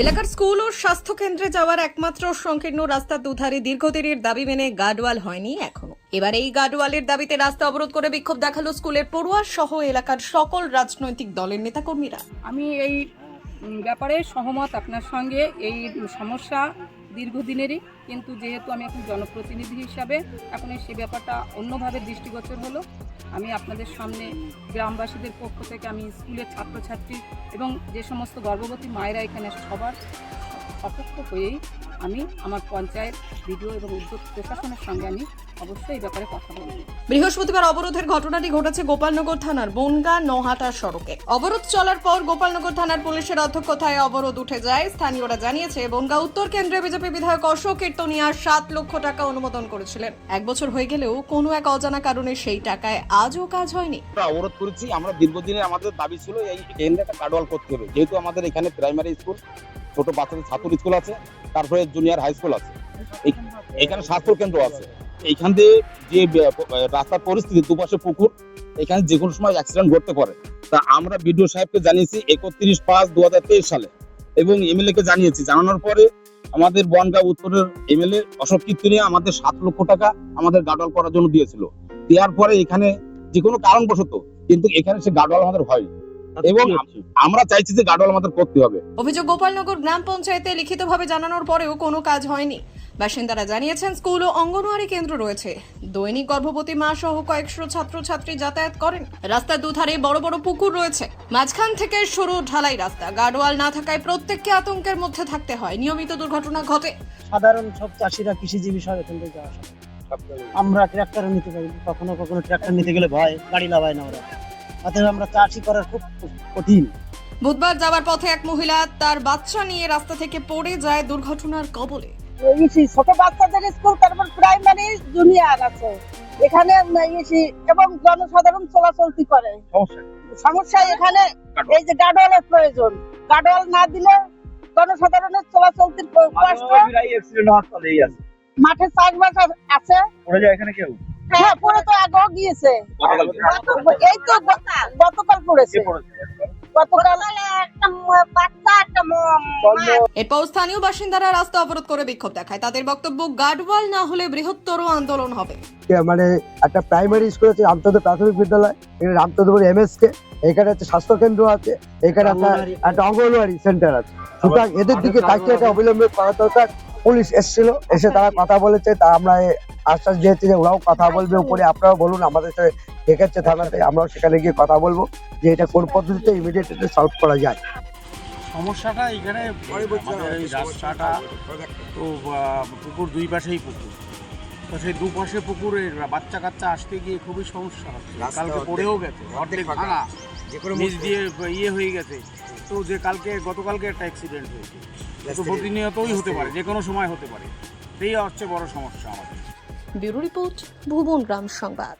এলাকার স্কুল ও স্বাস্থ্য কেন্দ্রে যাওয়ার একমাত্র সংকীর্ণ রাস্তার দুধারে দীর্ঘদিনের দাবি মেনে গার্ডওয়াল হয়নি এখনও। এবার এই গার্ডওয়ালের দাবিতে রাস্তা অবরোধ করে বিক্ষোভ দেখাল স্কুলের পড়ুয়া সহ এলাকার সকল রাজনৈতিক দলের নেতাকর্মীরা। আমি এই ব্যাপারে সহমত আপনার সঙ্গে। এই সমস্যা দীর্ঘদিনেরই, কিন্তু যেহেতু আমি এখন জনপ্রতিনিধি হিসাবে, এখন সে ব্যাপারটা অন্যভাবে দৃষ্টিগোচর হলো। আমি আপনাদের সামনে গ্রামবাসীদের পক্ষ থেকে আমি স্কুলের ছাত্রছাত্রী এবং যে সমস্ত গর্ভবতী মায়েরা এখানে সবার অপেক্ষ হয়েই আমি আমার পঞ্চায়েত বিডিও এবং উদ্যোগ প্রশাসনের সঙ্গে আমি অবশ্যই এই ব্যাপারে কথা বলব। বৃহস্পতিবার অবরোধের ঘটনাটি ঘটেছে গোপালনগর থানার বনগা নহাটা সড়কে। অবরোধ চলার পর গোপালনগর থানার পুলিশের অধ্যক্ষতায় অবরোধ উঠে যায়। স্থানীয়রা জানিয়েছে বনগা উত্তর কেন্দ্রে বিজেপি বিধায়ক অশোক কীর্তনিয়া সাত লক্ষ টাকা অনুমোদন করেছিলেন। এক বছর হয়ে গেলেও কোনো এক অজানা কারণে সেই টাকায় আজও কাজ হয়নি। আমরা অবরোধ করেছি। আমরা দীর্ঘদিনের আমাদের দাবি ছিল এই কেন্দ্রে একটা কার্ডওয়াল করতে হবে। যেহেতু আমাদের এখানে প্রাইমারি স্কুল ছোট বাচ্চাদের ছাত্র স্কুল আছে। তারপরে জুনিয়র হাই স্কুল আছে। এখানে স্বাস্থ্য কেন্দ্র আছে। এইখান দিয়ে যে রাস্তার পরিস্থিতি, দুপাশে পুকুর, এখানে যে কোনো সময় অ্যাক্সিডেন্ট ঘটতে পারে। তা আমরা বিডিও সাহেবকে জানিয়েছি একত্রিশ পাঁচ দু সালে এবং এমএলএ কে জানিয়েছি। জানানোর পরে আমাদের বনগাঁ উত্তরের এমএলএ অশোক কীর্তনিয়া আমাদের সাত লক্ষ টাকা আমাদের গার্ডওয়াল করার জন্য দিয়েছিল। দেওয়ার পরে এখানে যে কোনো কারণবশত কিন্তু এখানে সে গার্ডওয়াল আমাদের হয় এবং আমরা চাইছি যে গার্ডওয়াল আমাদের করতে হবে। অভিযোগ গোপালনগর গ্রাম পঞ্চায়েতে লিখিতভাবে জানানোর পরেও কোনো কাজ হয়নি। বাসিন্দারা জানিয়েছেন স্কুল ও অঙ্গনওয়াড়ি কেন্দ্র রয়েছে। দৈনিক গর্ভবতী মা সহ কয়েকশো ছাত্রছাত্রী যাতায়াত করেন। রাস্তার দুধারে বড় বড় পুকুর রয়েছে। মাঝখান থেকে সরু ঢালাই রাস্তা। গার্ডওয়াল না থাকায় প্রত্যেককে আতঙ্কের মধ্যে থাকতে হয়। নিয়মিত দুর্ঘটনা ঘটে। সাধারণ সব চাষিরা কৃষিজীবী সব এখান থেকে আসে। আমরা ট্রাক্টর নিতে পারি কখনো কখনো ট্রাক্টর নিতে গেলে ভয়। গাড়ি লাগায় না ওরা। অতএব আমরা চাষি করার খুব কঠিন। বুধবার যাওয়ার পথে এক মহিলা তার বাচ্চা নিয়ে রাস্তা থেকে পড়ে যায় দুর্ঘটনার কবলে। ছোট বাচ্চাদের স্কুল তারপর প্রাইমারি জুনিয়র আছে। এখানে এবং জনসাধারণ চলাচলতি করে। সমস্যা? এখানে এই যে গার্ডওয়ালের প্রয়োজন। গার্ডওয়াল না দিলে জনসাধারণের চলাচলতির কষ্ট। অ্যাক্সিডেন্ট হওয়ার ফলেই আছে। মাঠে চাষবাস আছে। পড়ে যায় এখানে কেউ? হ্যাঁ পরে তো আগেও গিয়েছে। এই তো গতকাল পড়েছে। একটা এরপর স্থানীয় বাসিন্দারা রাস্তা অবরোধ করে বিক্ষোভ দেখায়। তাদের বক্তব্য গার্ডওয়াল না হলে বৃহত্তর আন্দোলন হবে। মানে একটা প্রাইমারি স্কুল আছে রামচন্দ্র প্রাথমিক বিদ্যালয়। এখানে রামচন্দ্রপুর এমএস কে এখানে একটা স্বাস্থ্য কেন্দ্র আছে। এখানে একটা একটা অঙ্গনওয়াড়ি সেন্টার আছে। সুতরাং এদের দিকে তাকিয়ে একটা অবিলম্বে করা দরকার। পুলিশ এসেছিল এসে তারা কথা বলেছে। তা আমরা আশ্বাস দিয়েছি যে ওরাও কথা বলবে উপরে। আপনারাও বলুন আমাদের সাথে ডেকেছে থানাতে আমরাও সেখানে গিয়ে কথা বলব যে এটা কোন পদ্ধতিতে ইমিডিয়েট সলভ করা যায়। সমস্যাটা এখানে এই রাস্তাটা তো পুকুর দুই পাশেই পুকুর। তো সেই দুপাশে পুকুরে বাচ্চা কাচ্চা আসতে গিয়ে খুবই সমস্যা হচ্ছে। কালকে পড়েও গেছে অর্ধেক ভাঙা। নিচ দিয়ে ইয়ে হয়ে গেছে। তো যে কালকে গতকালকে একটা অ্যাক্সিডেন্ট হয়েছে। তো প্রতিনিয়তই হতে পারে যে কোনো সময় হতে পারে। সেই হচ্ছে বড় সমস্যা আমাদের। ব্যুরো রিপোর্ট ভুবন গ্রাম সংবাদ।